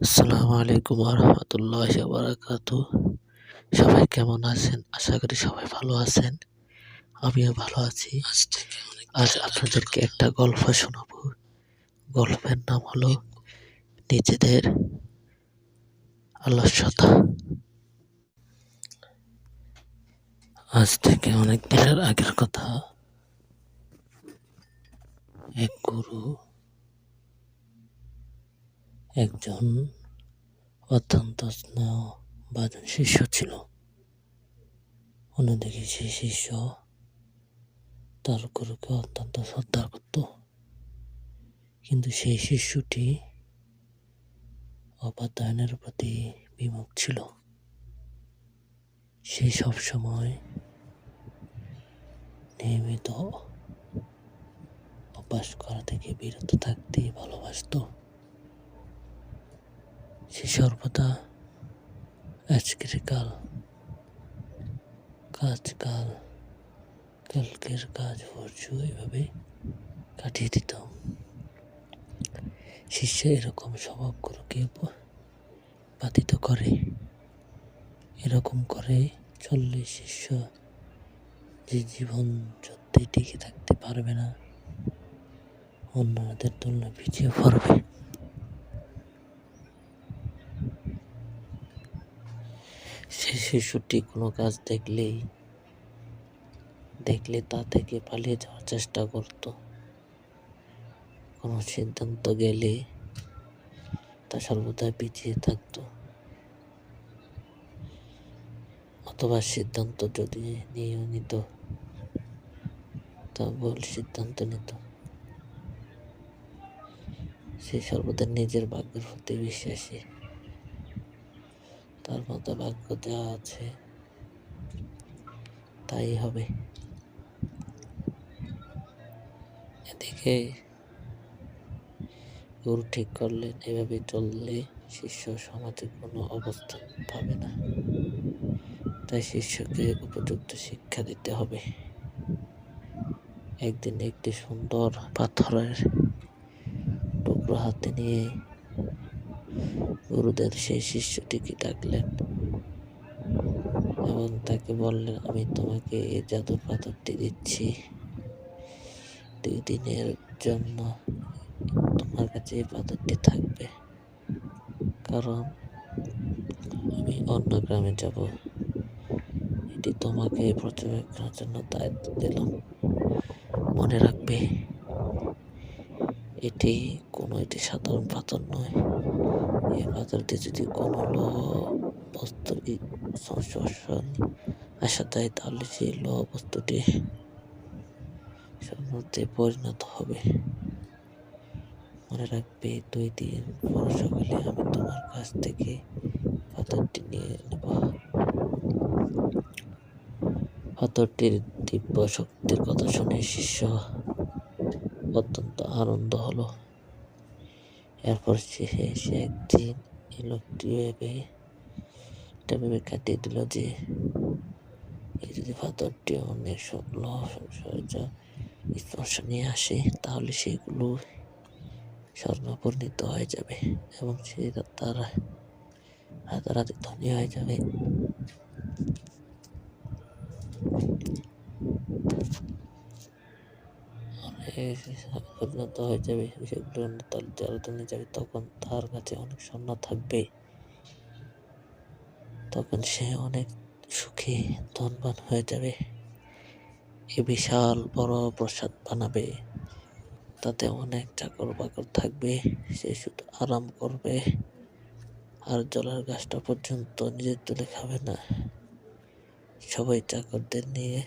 আসসালামু আলাইকুম রহমতুল্লাহ বারাকাত সবাই কেমন আছেন? আশা করি সবাই ভালো আছেন। আমিও ভালো আছি। আজ আপনাদেরকে একটা গল্প শোনাবো। গল্পের নাম হলো নিজেদের আলস্যতা। আজ থেকে অনেক দিনের আগের কথা। এক গুরু একজন অত্যন্ত স্নেহ বাজন শিষ্য ছিল। অন্যদিকে সেই শিষ্য তার গুরুকে অত্যন্ত শ্রদ্ধা করত। কিন্তু সেই শিষ্যটি অপাদায়নের প্রতি বিমুখ ছিল। সে সবসময় নিয়মিত অভ্যাস করা থেকে বিরত থাকতেই ভালোবাসতো। সে সর্বদা আজকের কাল কাজ কাল কালকের কাজ পরশু এভাবে কাটিয়ে দিত শিষ্য এরকম স্বভাব গুরুকে বাধিত করে। এরকম করে চললে শিষ্য যে জীবন যুদ্ধে টিকে থাকতে পারবে না, অন্যদের তুলনায় পিছিয়ে পড়বে সে শিশুটি কোনো কাজ দেখলেই, দেখলে তা থেকে পালিয়ে যাওয়ার চেষ্টা করত। কোনো সিদ্ধান্ত গেলে তা সর্বদা পিছিয়ে থাকতো। অথবা সিদ্ধান্ত যদি নিয়ে নিত তা ভুল সিদ্ধান্ত নিত। সে সর্বদা নিজের ভাগ্যের প্রতি বিশ্বাসী। তার মতো ভাগ্য দেওয়া আছে। তাই হবে। এদিকে গুরু ঠিক করলেন, এভাবে চললে শিষ্য সমাজে কোনো অবস্থান পাবে না। তাই শিষ্যকে উপযুক্ত শিক্ষা দিতে হবে। একদিন একটি সুন্দর পাথরের টুকরো হাতে নিয়ে গুরুদেব সেই শিষ্যটিকে ডাকলেন এবং তাকে বললেন, আমি তোমাকে এই জাদুর পাথরটি দিচ্ছি। দুই দিনের জন্য তোমার কাছে এই পাথরটি থাকবে। কারণ আমি অন্য গ্রামে যাব। এটি তোমাকে পর্যবেক্ষণের জন্য দায়িত্ব দিলাম। মনে রাখবে, এটি কোনো এটি সাধারণ পাথর নয়। পাথরটি যদি কোনো সংস্পর্শন আসা দেয় তাহলে সেই বস্তুটি পরিণত হবে। মনে রাখবে, দুই দিন পর সকালে আমি তোমার কাছ থেকে পাথরটি নিয়ে নেব। পাথরটির দিব্য শক্তির কথা শুনে শিষ্য অত্যন্ত আনন্দ হলো। এরপর সে একদিন এই লোকটি ভেবে এটা ভেবে কাটিয়ে দিল যে, এই যদি পাথরটি অনেক স্পর্শ নিয়ে আসে, তাহলে সেগুলো স্বর্ণ পরিণত হয়ে যাবে এবং সে তার রাতারাতি ধনী হয়ে যাবে। পরিণত হয়ে যাবে জলতনে যাবে, তখন তার কাছে অনেক স্বর্ণ থাকবে। তখন সে অনেক সুখী, ধনবান হয়ে যাবে। এ বিশাল বড় প্রসাদ বানাবে। তাতে অনেক চাকর বাকর থাকবে। সে শুধু আরাম করবে। আর জলের গাছটা পর্যন্ত নিজের তুলে খাবে না। সবাই চাকরদের নিয়ে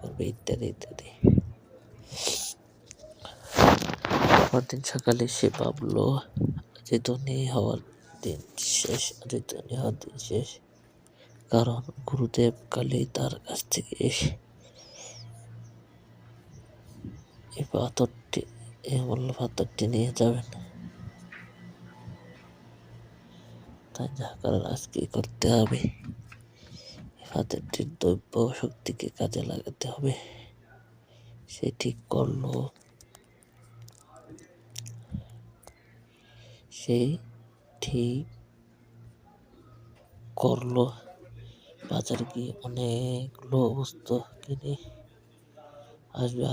করবে ইত্যাদি ইত্যাদি। পরদিন সকালে সে ভাবলো ধনী হওয়ার দিন শেষ ধনী হওয়ার দিন শেষ। কারণ গুরুদেব কালী তার কাছ থেকে এই পাথরটি, এই অমূল্য পাথরটি নিয়ে যাবেন। তাই যা করার আজকে করতে হবে? পাথরটির দ্রব্য শক্তিকে কাজে লাগাতে হবে। সে ঠিক করল। সে ঠিক করল। বাজার গিয়ে অনেকগুলো বস্তু। কিনে আসবে।